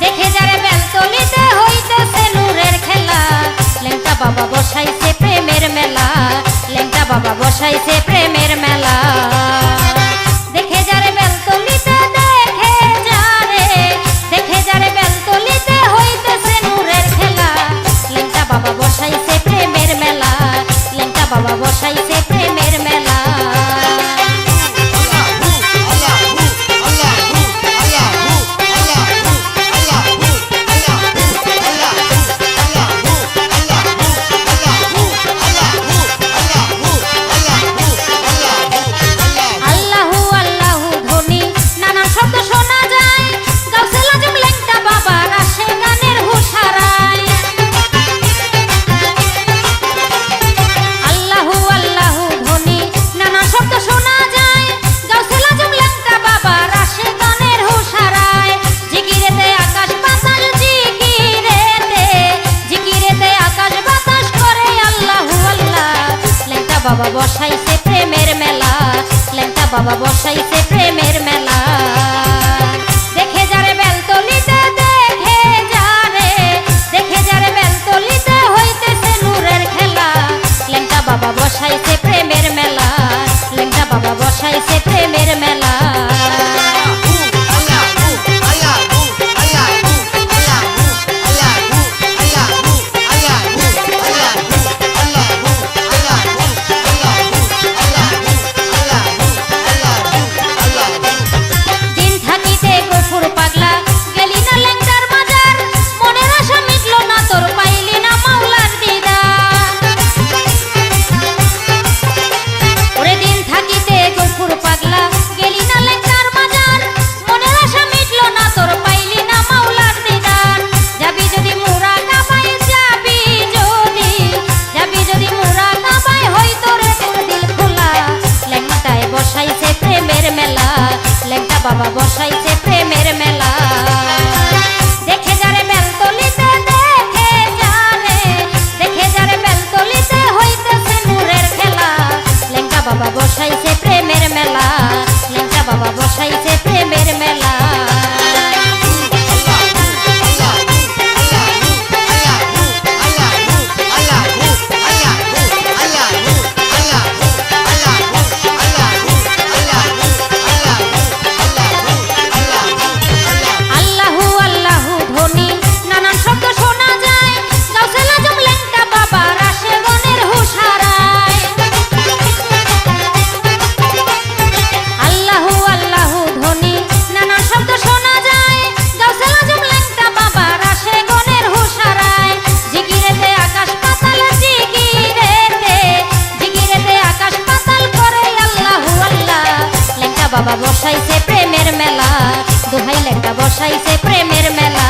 দেখে যারে খেলা। লেংটা বাবা বসাইছে প্রেমের মেলা লেংটা বাবা বসাইছে প্রেমের বসাইছে প্রেমের মেলা। লেংটা বাবা বসাইছে প্রেমের মেলা। দেখে যারে বেলতলিতে, দেখে যারে। দেখে যারে বেলতলিতে হইতেছে নূরের খেলা। লেংটা বাবা বসাইছে প্রেমের মেলা। লেংটা বাবা বসাইছে প্রেমের মেলা। লেখা বাবা বসাইছে প্রেমের মেলা। বসাইছে প্রেমের মেলা। দোহাই লেখা বসাইছে প্রেমের মেলা।